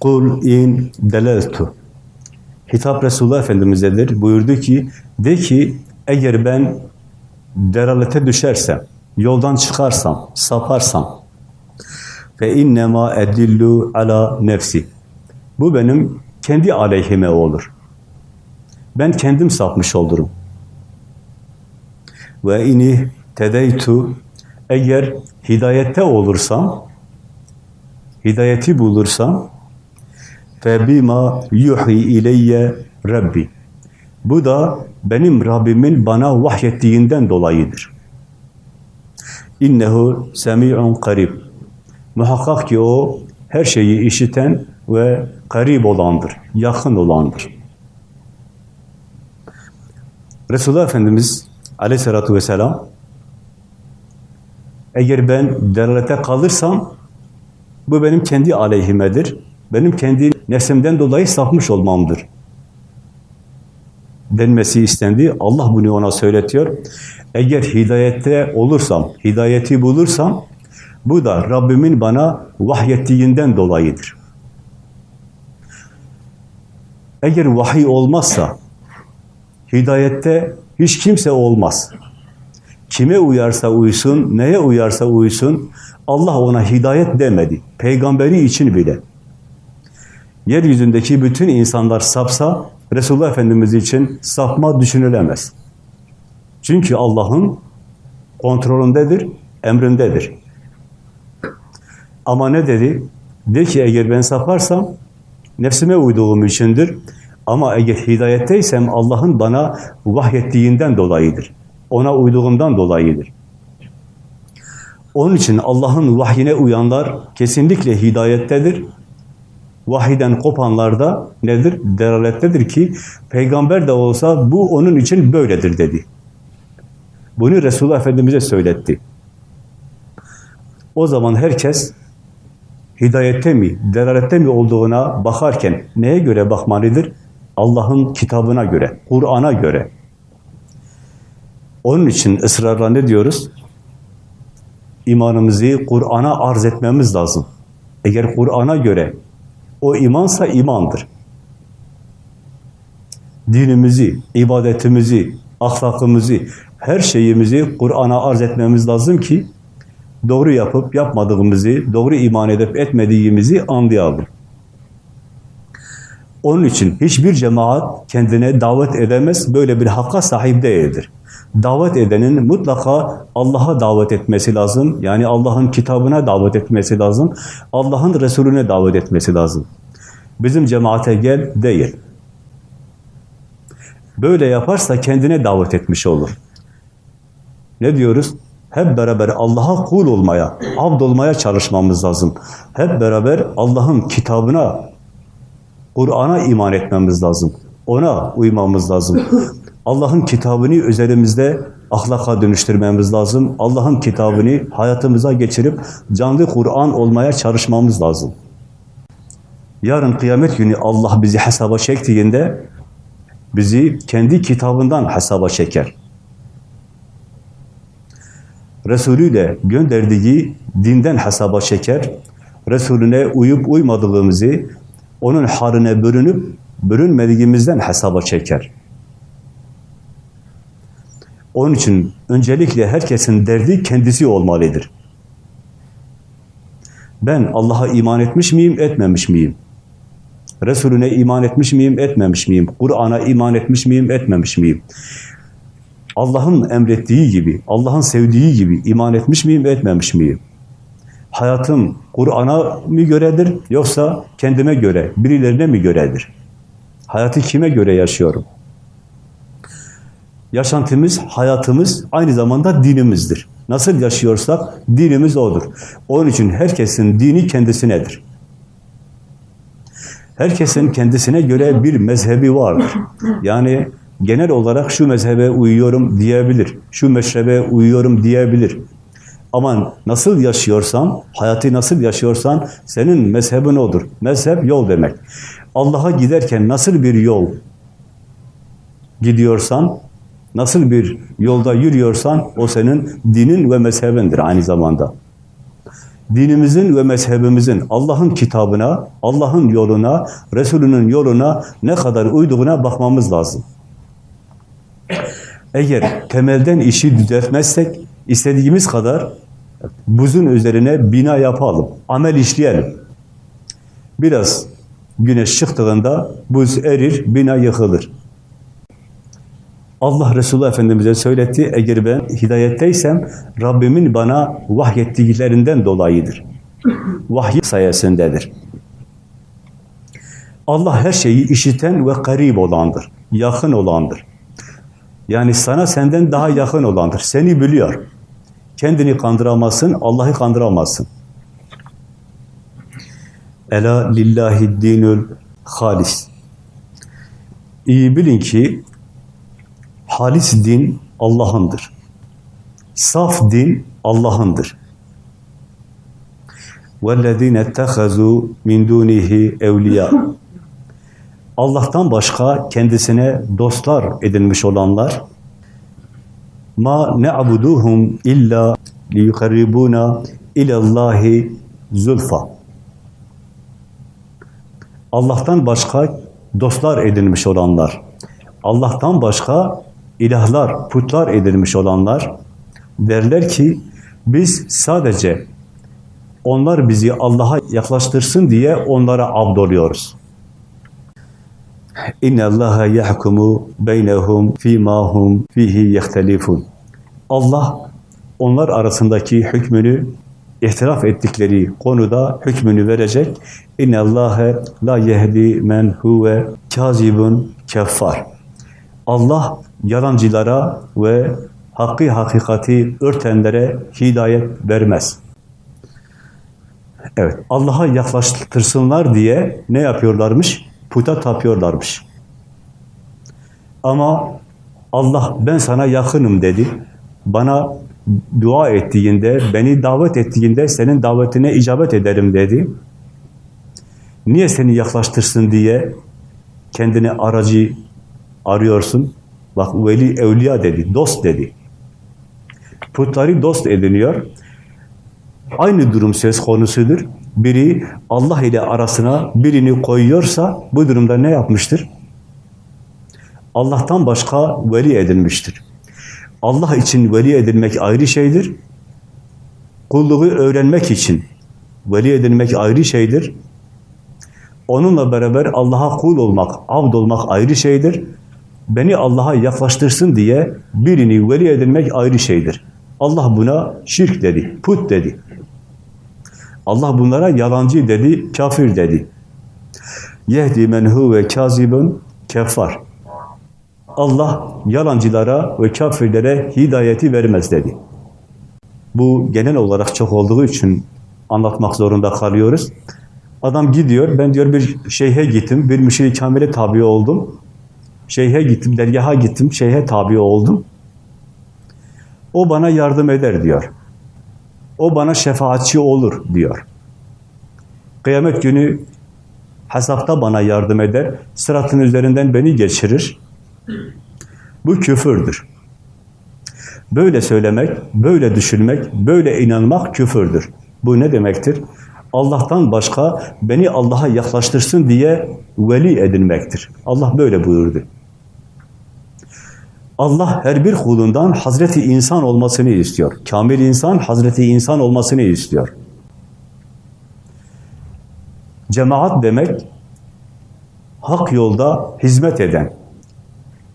Kul in deleltu. Hitap Resulullah Efendimiz'edir. Buyurdu ki, de ki eğer ben deralete düşersem, yoldan çıkarsam, saparsam ve innema edillu ala nefsi. Bu benim kendi aleyhime olur. Ben kendim sapmış olurum. Ve ini tedeytu eğer hidayette olursam, hidayeti bulursam febima yuhi ileyye Rabbi. Bu da benim Rabbimin bana vahyettiğinden dolayıdır. İnnehu semi'un karib. Muhakkak ki o her şeyi işiten ve karib olandır, yakın olandır. Resulullah Efendimiz aleyhissalatü vesselam eğer ben delalete kalırsam bu benim kendi aleyhimedir. Benim kendi nefsimden dolayı sapmış olmamdır. Denmesi istendi. Allah bunu ona söyletiyor. Eğer hidayette olursam, hidayeti bulursam bu da Rabbimin bana vahyettiğinden dolayıdır. Eğer vahiy olmazsa hidayette hiç kimse olmaz. Kime uyarsa uysun, neye uyarsa uysun, Allah ona hidayet demedi. Peygamberi için bile. Yeryüzündeki bütün insanlar sapsa, Resulullah Efendimiz için sapma düşünülemez. Çünkü Allah'ın kontrolündedir, emrindedir. Ama ne dedi? De ki eğer ben saparsam, nefsime uyduğum içindir. Ama eğer hidayetteysem Allah'ın bana vahyettiğinden dolayıdır. Ona uyduğumdan dolayıdır. Onun için Allah'ın vahyine uyanlar kesinlikle hidayettedir. Vahiden kopanlar da nedir? Delalettedir ki peygamber de olsa bu onun için böyledir dedi. Bunu Resulullah Efendimiz'e söyletti. O zaman herkes hidayette mi, delalette mi olduğuna bakarken neye göre bakmalıdır? Allah'ın kitabına göre, Kur'an'a göre. Onun için ısrarla ne diyoruz? İmanımızı Kur'an'a arz etmemiz lazım. Eğer Kur'an'a göre o imansa imandır. Dinimizi, ibadetimizi, ahlakımızı, her şeyimizi Kur'an'a arz etmemiz lazım ki doğru yapıp yapmadığımızı, doğru iman edip etmediğimizi anlayalım. Onun için hiçbir cemaat kendine davet edemez, böyle bir hakka sahip değildir. Davet edenin mutlaka Allah'a davet etmesi lazım. Yani Allah'ın kitabına davet etmesi lazım. Allah'ın Resulüne davet etmesi lazım. Bizim cemaate gel değil. Böyle yaparsa kendine davet etmiş olur. Ne diyoruz? Hep beraber Allah'a kul olmaya, abd olmaya çalışmamız lazım. Hep beraber Allah'ın kitabına, Kur'an'a iman etmemiz lazım. Ona uymamız lazım. Allah'ın kitabını üzerimizde ahlaka dönüştürmemiz lazım. Allah'ın kitabını hayatımıza geçirip canlı Kur'an olmaya çalışmamız lazım. Yarın kıyamet günü Allah bizi hesaba çektiğinde bizi kendi kitabından hesaba çeker. Resulü de gönderdiği dinden hesaba çeker. Resulüne uyup uymadığımızı, onun haline bürünüp bürünmediğimizden hesaba çeker. Onun için öncelikle herkesin derdi kendisi olmalıdır. Ben Allah'a iman etmiş miyim, etmemiş miyim? Resulüne iman etmiş miyim, etmemiş miyim? Kur'an'a iman etmiş miyim, etmemiş miyim? Allah'ın emrettiği gibi, Allah'ın sevdiği gibi iman etmiş miyim, etmemiş miyim? Hayatım Kur'an'a mı göredir yoksa kendime göre, birilerine mi göredir? Hayatı kime göre yaşıyorum? Yaşantımız, hayatımız aynı zamanda dinimizdir. Nasıl yaşıyorsak dinimiz odur. Onun için herkesin dini kendisinedir. Herkesin kendisine göre bir mezhebi vardır. Yani genel olarak şu mezhebe uyuyorum diyebilir. Şu meşrebe uyuyorum diyebilir. Ama nasıl yaşıyorsan, hayatı nasıl yaşıyorsan senin mezhebin odur. Mezhep yol demek. Allah'a giderken nasıl bir yol gidiyorsan, nasıl bir yolda yürüyorsan o senin dinin ve mezhebindir aynı zamanda. dinimizin ve mezhebimizin Allah'ın kitabına, Allah'ın yoluna, Resulünün yoluna ne kadar uyduğuna bakmamız lazım. Eğer temelden işi düzeltmezsek, istediğimiz kadar buzun üzerine bina yapalım, amel işleyelim. Biraz güneş çıktığında buz erir, bina yıkılır. Allah Resulü Efendimiz'e söyletti, eğer ben hidayetteysem Rabbimin bana vahyettiklerinden dolayıdır. Vahiy sayesindedir. Allah her şeyi işiten ve garib olandır, yakın olandır. Yani sana senden daha yakın olandır, seni biliyor. Kendini kandıramazsın, Allah'ı kandıramazsın. Ela lillahi dinül halis. İyi bilin ki halis din Allah'ındır. Saf din Allah'ındır. وَالَّذ۪ينَ اتَّخَذُوا مِنْ دُونِهِ اَوْلِيَا Allah'tan başka kendisine dostlar edinmiş olanlar ma ne'buduhum illa liyukarribuna ilallahi zulfa Allah'tan başka dostlar edinmiş olanlar Allah'tan başka ilahlar, putlar edilmiş olanlar derler ki biz sadece onlar bizi Allah'a yaklaştırsın diye onlara abdoluyoruz. İnne Allaha yahkumu beynehum fîmâ hum fihi yehtelifun. Allah onlar arasındaki hükmünü ihtilaf ettikleri konuda hükmünü verecek. İnne Allaha la yehdi men huve kazibun keffar. Allah yalancılara ve hakkı hakikati örtenlere hidayet vermez. Evet, Allah'a yaklaştırsınlar diye ne yapıyorlarmış? Puta tapıyorlarmış. Ama Allah ben sana yakınım dedi. Bana dua ettiğinde, beni davet ettiğinde senin davetine icabet ederim dedi. Niye seni yaklaştırsın diye kendine aracı arıyorsun. Bak veli evliya dedi, dost dedi. Putları dost ediniyor. Aynı durum söz konusudur. Biri Allah ile arasına birini koyuyorsa bu durumda ne yapmıştır? Allah'tan başka veli edinmiştir. Allah için veli edilmek ayrı şeydir. Kulluğu öğrenmek için veli edilmek ayrı şeydir. Onunla beraber Allah'a kul olmak, abd olmak ayrı şeydir. Beni Allah'a yaklaştırsın diye birini veli edinmek ayrı şeydir. Allah buna şirk dedi, put dedi. Allah bunlara yalancı dedi, kafir dedi. Yehdi men huve kazibun keffar. Allah yalancılara ve kafirlere hidayeti vermez dedi. Bu genel olarak çok olduğu için anlatmak zorunda kalıyoruz. Adam gidiyor, ben diyor bir şeyhe gittim, bir müşri kamile tabi oldum. Şeyhe gittim, dergaha gittim, şeyhe tabi oldum. O bana yardım eder diyor. O bana şefaatçi olur diyor. Kıyamet günü hesapta bana yardım eder, sıratın üzerinden beni geçirir. Bu küfürdür. Böyle söylemek, böyle düşünmek, böyle inanmak küfürdür. Bu ne demektir? Allah'tan başka beni Allah'a yaklaştırsın diye veli edinmektir. Allah böyle buyurdu. Allah her bir kulundan Hazreti insan olmasını istiyor. Kamil insan, Hazreti insan olmasını istiyor. Cemaat demek, hak yolda hizmet eden,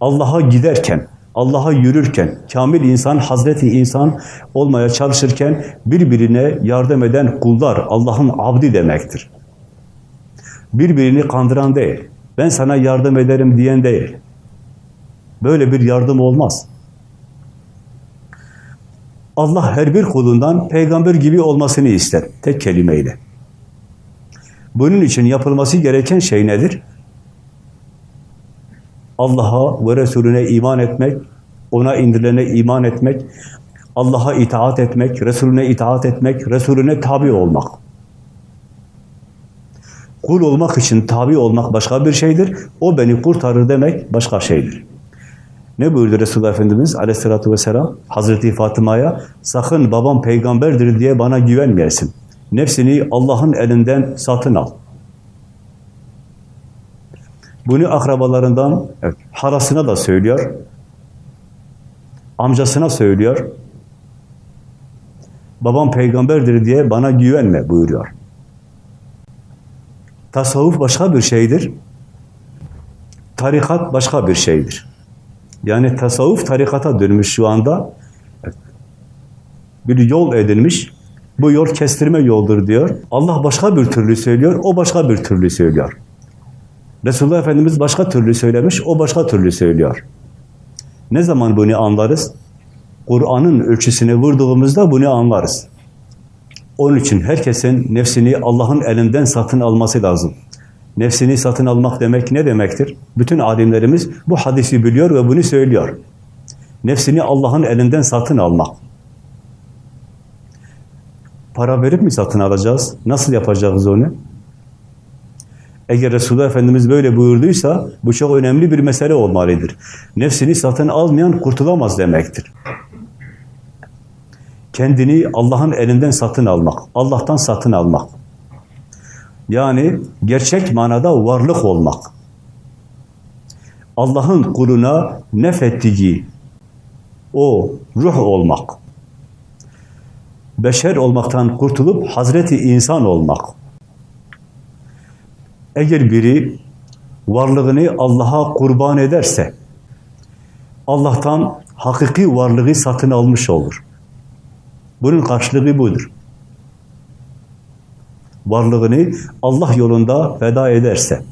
Allah'a giderken, Allah'a yürürken, kamil insan, Hazreti insan olmaya çalışırken birbirine yardım eden kullar, Allah'ın abdi demektir. Birbirini kandıran değil, ben sana yardım ederim diyen değil. Böyle bir yardım olmaz. Allah her bir kulundan peygamber gibi olmasını ister, tek kelimeyle. Bunun için yapılması gereken şey nedir? Allah'a ve Resulüne iman etmek, ona indirilene iman etmek, Allah'a itaat etmek, Resulüne itaat etmek, Resulüne tabi olmak. Kul olmak için tabi olmak başka bir şeydir. O beni kurtarır demek başka şeydir. Ne buyurdu Resulullah Efendimiz aleyhissalatü vesselam? Hazreti Fatıma'ya sakın babam peygamberdir diye bana güvenmeyesin. Nefsini Allah'ın elinden satın al. Bunu akrabalarından evet, halasına da söylüyor. Amcasına söylüyor. Babam peygamberdir diye bana güvenme buyuruyor. Tasavvuf başka bir şeydir. Tarikat başka bir şeydir. Yani tasavvuf tarikata dönmüş şu anda. Bir yol edinmiş. Bu yol kestirme yoldur diyor. Allah başka bir türlü söylüyor, o başka bir türlü söylüyor. Resulullah Efendimiz başka türlü söylemiş, o başka türlü söylüyor. Ne zaman bunu anlarız? Kur'an'ın ölçüsüne vurduğumuzda bunu anlarız. Onun için herkesin nefsini Allah'ın elinden satın alması lazım. Nefsini satın almak demek ne demektir? Bütün alimlerimiz bu hadisi biliyor ve bunu söylüyor. Nefsini Allah'ın elinden satın almak. Para verip mi satın alacağız? Nasıl yapacağız onu? Eğer Resulullah Efendimiz böyle buyurduysa bu çok önemli bir mesele olmalıdır. Nefsini satın almayan kurtulamaz demektir. Kendini Allah'ın elinden satın almak, Allah'tan satın almak. Yani gerçek manada varlık olmak. Allah'ın kuluna nefettiği o ruh olmak. Beşer olmaktan kurtulup Hazreti insan olmak. Eğer biri varlığını Allah'a kurban ederse, Allah'tan hakiki varlığı satın almış olur. Bunun karşılığı budur. Varlığını Allah yolunda feda ederse.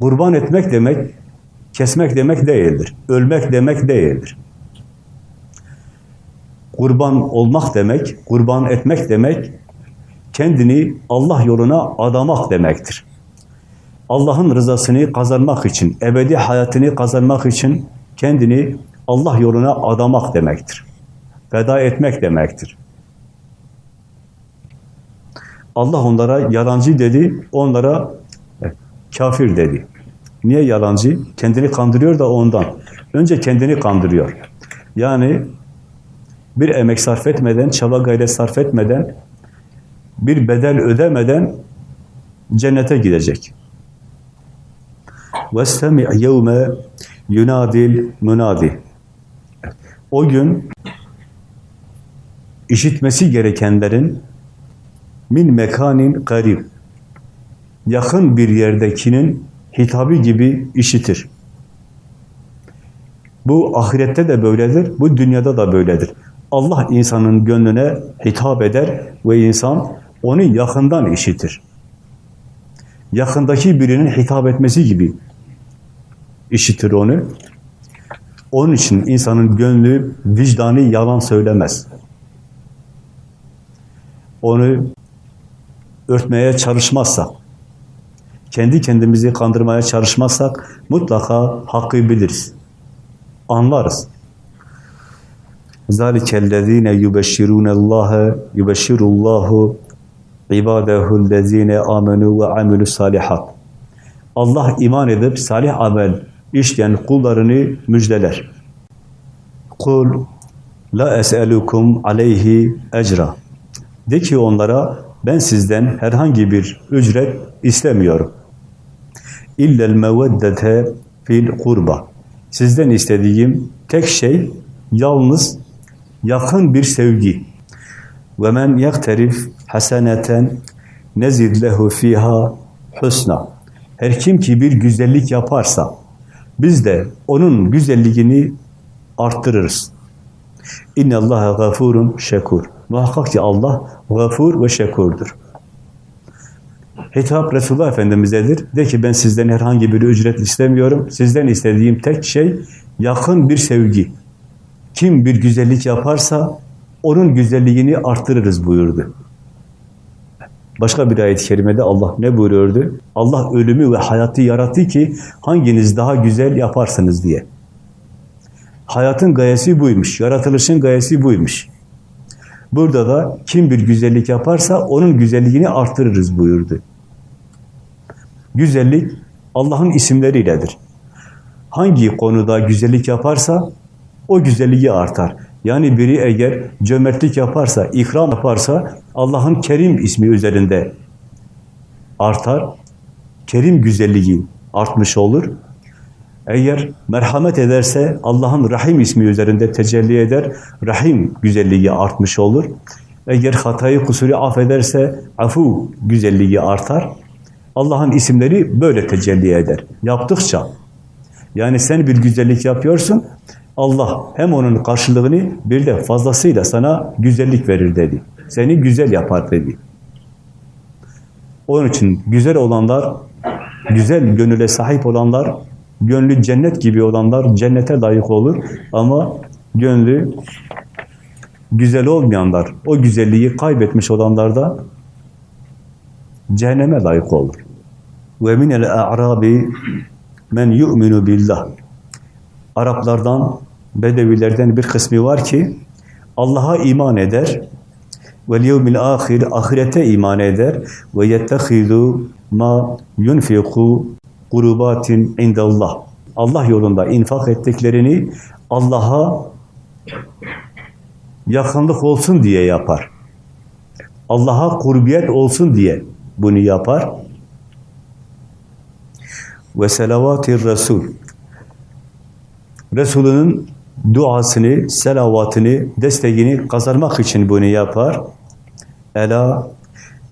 Kurban etmek demek, kesmek demek değildir. Ölmek demek değildir. Kurban olmak demek, kurban etmek demek, kendini Allah yoluna adamak demektir. Allah'ın rızasını kazanmak için, ebedi hayatını kazanmak için kendini Allah yoluna adamak demektir. Feda etmek demektir. Allah onlara yalancı dedi, onlara evet, kafir dedi. Niye yalancı? Kendini kandırıyor da ondan. Önce kendini kandırıyor. Yani bir emek sarf etmeden, çaba gayret sarf etmeden, bir bedel ödemeden cennete gidecek. وَاسْتَمِعْ يَوْمَ yunadil munadi. O gün işitmesi gerekenlerin min mekanin garib yakın bir yerdekinin hitabı gibi işitir. Bu ahirette de böyledir, bu dünyada da böyledir. Allah insanın gönlüne hitap eder ve insan onu yakından işitir. Yakındaki birinin hitap etmesi gibi işitir onu. Onun için insanın gönlü, vicdanı yalan söylemez. Onu örtmeye çalışmazsak, kendi kendimizi kandırmaya çalışmazsak mutlaka hakkı biliriz. Anlarız. ذَٰلِكَ الَّذ۪ينَ يُبَشِّرُونَ اللّٰهَ يُبَشِّرُ اللّٰهُ عِبَادَهُ الَّذ۪ينَ آمَنُوا وَعَمِلُوا الصَّالِحَاتِ Allah iman edip salih amel işleyen kullarını müjdeler. Kul la es'elukum aleyhi ecra. De ki onlara ben sizden herhangi bir ücret istemiyorum. İllel meveddete fil kurba. Sizden istediğim tek şey yalnız yakın bir sevgi. Ve men yakterif haseneten nezid lehu fiha husna. Her kim ki bir güzellik yaparsa biz de onun güzelliğini arttırırız. İnne Allaha gafurun şekur. Muhakkak ki Allah gafur ve şekurdur. Hitap Resulullah Efendimiz'edir. De ki ben sizden herhangi bir ücret istemiyorum. Sizden istediğim tek şey yakın bir sevgi. Kim bir güzellik yaparsa onun güzelliğini arttırırız buyurdu. Başka bir ayet-i kerimede Allah ne buyuruyordu? Allah ölümü ve hayatı yarattı ki hanginiz daha güzel yaparsınız diye. Hayatın gayesi buymuş, yaratılışın gayesi buymuş. Burada da kim bir güzellik yaparsa onun güzelliğini arttırırız buyurdu. Güzellik Allah'ın isimleriyledir. Hangi konuda güzellik yaparsa o güzelliği artar. Yani biri eğer cömertlik yaparsa, ikram yaparsa Allah'ın Kerim ismi üzerinde artar. Kerim güzelliği artmış olur. Eğer merhamet ederse Allah'ın Rahim ismi üzerinde tecelli eder. Rahim güzelliği artmış olur. Eğer hatayı kusuru affederse afu güzelliği artar. Allah'ın isimleri böyle tecelli eder. Yaptıkça yani sen bir güzellik yapıyorsun, Allah hem onun karşılığını bir de fazlasıyla sana güzellik verir dedi. Seni güzel yapar dedi. Onun için güzel olanlar, güzel gönüle sahip olanlar, gönlü cennet gibi olanlar cennete layık olur. Ama gönlü güzel olmayanlar, o güzelliği kaybetmiş olanlar da cehenneme layık olur. Ve minel a'rabi men yu'minu billah. Araplardan, Bedevilerden bir kısmı var ki Allah'a iman eder ve yevmil ahir ahirete iman eder ve yettehidu ma yunfiku kurubatin indallah. Allah yolunda infak ettiklerini Allah'a yakınlık olsun diye yapar. Allah'a kurbiyet olsun diye bunu yapar. Ve selavatir Resul. Resulünün duasını, selavatını, desteğini kazanmak için bunu yapar. Ela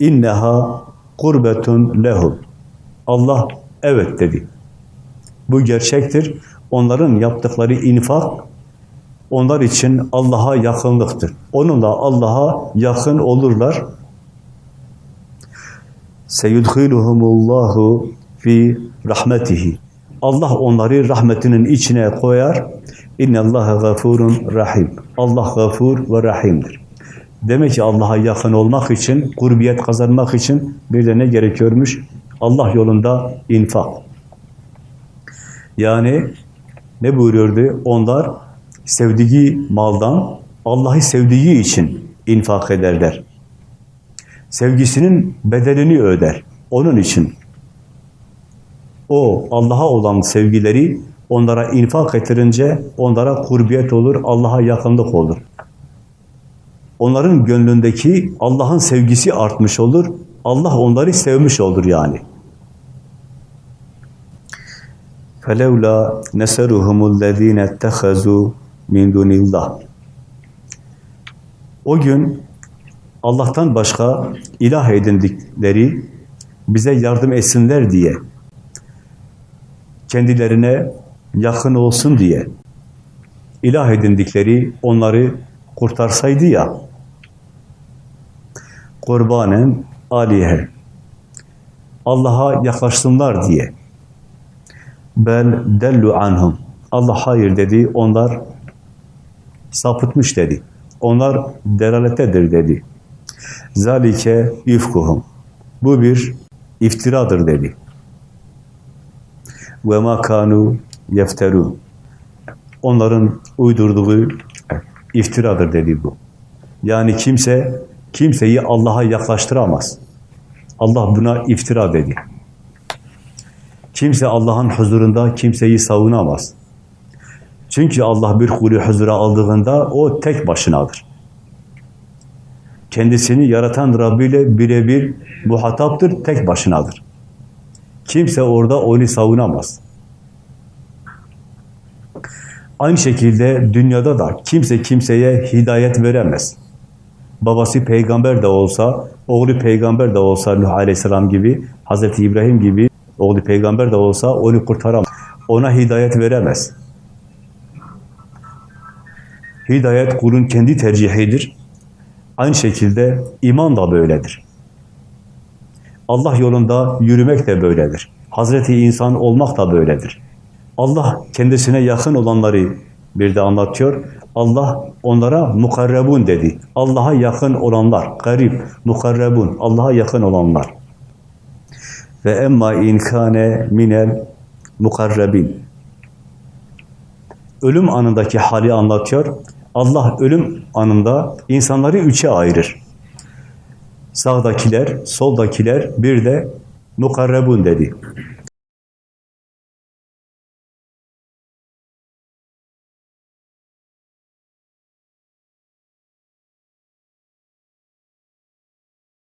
inneha kurbetun lehum. Allah evet dedi. Bu gerçektir. Onların yaptıkları infak onlar için Allah'a yakınlıktır. Onunla Allah'a yakın olurlar. Seyudhiluhumullahu fi rahmetihi. Allah onları rahmetinin içine koyar. İnnallâhe gafurun rahim. Allah gafur ve rahimdir. Demek ki Allah'a yakın olmak için, kurbiyet kazanmak için bir de ne gerekiyormuş? Allah yolunda infak. Yani ne buyuruyordu? Onlar sevdiği maldan Allah'ı sevdiği için infak ederler. Sevgisinin bedelini öder. Onun için o Allah'a olan sevgileri onlara infak ettirince onlara kurbiyet olur, Allah'a yakınlık olur. Onların gönlündeki Allah'ın sevgisi artmış olur. Allah onları sevmiş olur yani. فَلَوْلَا نَسَرُهُمُ الَّذ۪ينَ اتَّخَذُوا مِنْ دُونِ اللّٰهِ O gün Allah'tan başka ilah edindikleri bize yardım etsinler diye kendilerine yakın olsun diye ilah edindikleri onları kurtarsaydı ya kurbanen alihe Allah'a yaklaşsınlar diye bel dellu anhum Allah hayır dedi onlar sapıtmış dedi onlar delalettedir dedi zalike ifkuhum bu bir iftiradır dedi ve ma kanu yefterun. Onların uydurduğu iftiradır dedi bu. Yani kimse kimseyi Allah'a yaklaştıramaz. Allah buna iftira dedi. Kimse Allah'ın huzurunda kimseyi savunamaz. Çünkü Allah bir kulü huzura aldığında o tek başınadır. Kendisini yaratan Rabbi ile birebir muhataptır, tek başınadır. Kimse orada onu savunamaz. Aynı şekilde dünyada da kimse kimseye hidayet veremez. Babası peygamber de olsa, oğlu peygamber de olsa Nuh Aleyhisselam gibi, Hazreti İbrahim gibi oğlu peygamber de olsa onu kurtaramaz. Ona hidayet veremez. Hidayet kulun kendi tercihidir. Aynı şekilde iman da böyledir. Allah yolunda yürümek de böyledir. Hazreti insan olmak da böyledir. Allah kendisine yakın olanları bir de anlatıyor. Allah onlara mukarrebun dedi. Allah'a yakın olanlar, garip, mukarrebun, Allah'a yakın olanlar. Ve emma inkane minel mukarrebin. Ölüm anındaki hali anlatıyor. Allah ölüm anında insanları üçe ayırır. Sağdakiler, soldakiler, bir de mukarrebun dedi.